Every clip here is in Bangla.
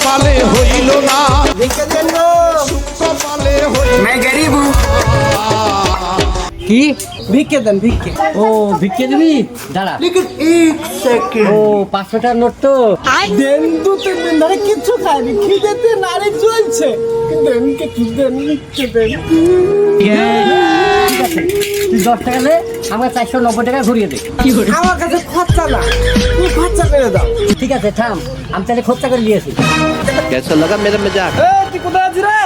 কপালে হইল না। কপালে হইল কি? ভিক্ষে দেন ভিক্ষে। ও ভিক্ষে দিবি? দাঁড়া। লিখিত এক সেকেন্ড ও পাঁচশো টাকার নোট তো। দেন দু তিন দিন ধরে কিচ্ছু খাইনি খিদেতে নারী চলছে দেন কে কি দেন। ভিক্ষে দেন তুই দশ টাকা দে আমার চারশো নব্বই টাকা ঘুরিয়ে দে আমার কাছে খরচা না তুমি খরচা করে দাও ঠিক আছে থাম আমি তাহলে খরচা করে দিয়েছি कैसा लगा मेरा मजाक এ তুই কোথায় আছিস রে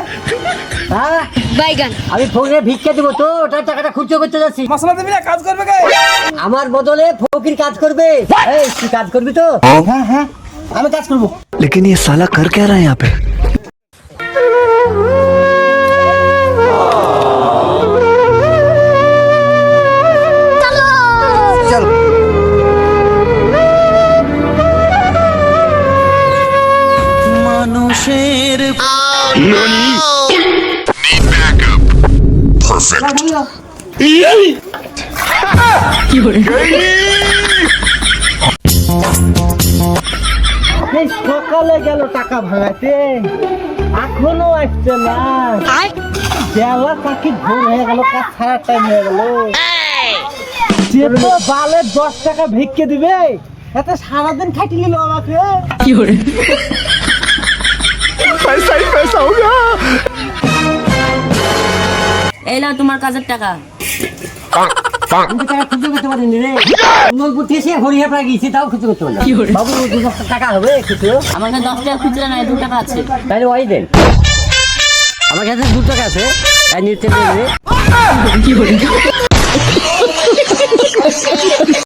হ্যাঁ বাইগান আমি ফোনে ভিক্ষা দিব তো ওটার টাকাটা খুচরো করতে যাচ্ছি মশলা দিবি না কাজ করবে কে আমার বদলে ফকির কাজ করবে এই তুই কাজ করবি তো হ্যাঁ হ্যাঁ আমি কাজ করবো लेकिन ये साला कर क्या रहा है यहाँ पे মানুষের এই সকালে গেল টাকা ভাঙাতে। এখনও আসছে না। বেলা পাখি ভোর হয়ে গেল কাজ ছাড়ার টাইম হয়ে গেল। যে তো বালে দশ টাকা ভিক্ষে দিবে এতে সারাদিন খাটি নিল আমাকে। এই নাও তোমার কাজের টাকা। আমি তো টাকা খুচরো করতে পারিনি রে। নলপুর থেকে হরিয়া প্রায় গেছি তাও খুচরো করতে পারি বাবু দু টাকা হবে খুচরো আমার কাছে দশ টাকা খুচরা নাই দু টাকা আছে। তাহলে ওই দেন। আমার কাছে দু টাকা আছে নিতে দেবে